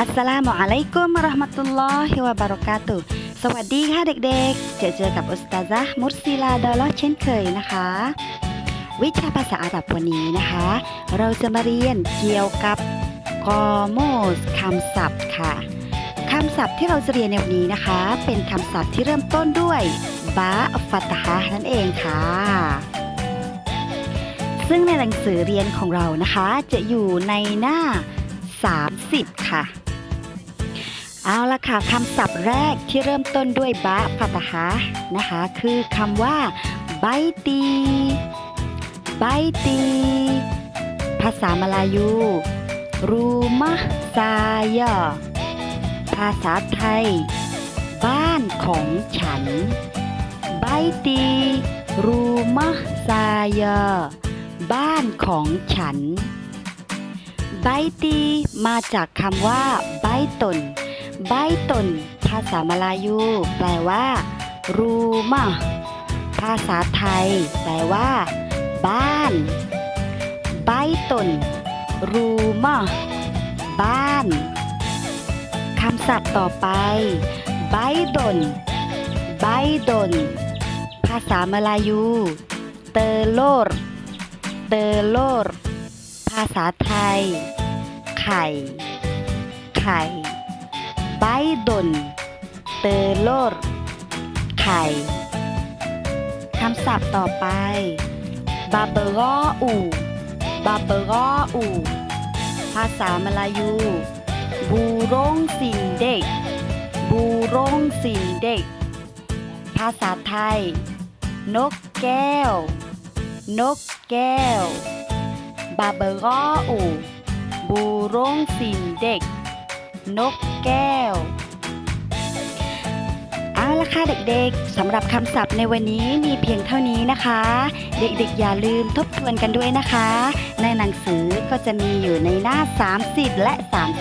อัสสลามุอะลัยกุมะเราะห์มะตุลลอฮิวะบารอกาตุสวัสดีค่ะเด็กๆ เจอเจอกับอุสตาซะห์มุรซิลาดอลลอเช่นเคยนะคะ วิชาภาษาอาหรับวันนี้นะคะ เราจะมาเรียนเกี่ยวกับกอโมสคำศัพท์ค่ะคำศัพท์ที่เราจะเรียนในวันนี้นะคะ เป็นคำศัพท์ที่เริ่มต้นด้วยบาฟัตฮะห์นั่นเองค่ะ ซึ่งในหนังสือเรียนของเรานะคะ จะอยู่ในหน้า 30 ค่ะ เอาละค่ะคำศัพท์แรกที่เริ่มต้นด้วยบะฟัตห์นะคะ คือคำว่าไบตีไบตีภาษามลายู รูมะซายภาษาไทย บ้านของฉันไบตีรูมะซายบ้านของฉันไบตีมาจากคำว่าไบตน ไบตน ภาษามลายู แปลว่า รูมะภาษาไทย แปลว่า บ้านไบตน รูมะบ้าน คำศัพท์ต่อไปไบดนไบดน ภาษามลายู เตโลรเตโลรภาษาไทย ไข่ ไข่ ไบดนเตโลรไข่ คำศัพท์ต่อไป บาเบรออูบาเบรออูภาษามลายู บูรงสิงเด็ก บูรงสิงเด็ก ภาษาไทย นกแก้ว นกแก้ว บาเบรออูบูรงสิงเด็ก นกแก้ว เอาละค่ะเด็กๆสำหรับคำศัพท์ในวันนี้มีเพียงเท่านี้นะคะ เด็กๆอย่าลืมทบทวนกันด้วยนะคะ ในหนังสือก็จะมีอยู่ในหน้า 30 และ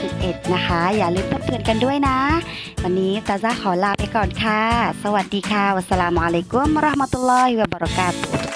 31 นะคะ อย่าลืมทบทวนกันด้วยนะ วันนี้ตาจ้าขอลาไปก่อนค่ะ สวัสดีค่ะวัสลามุอะลัยกุมราะห์มะตุลลอฮิวะบะเราะกาตุ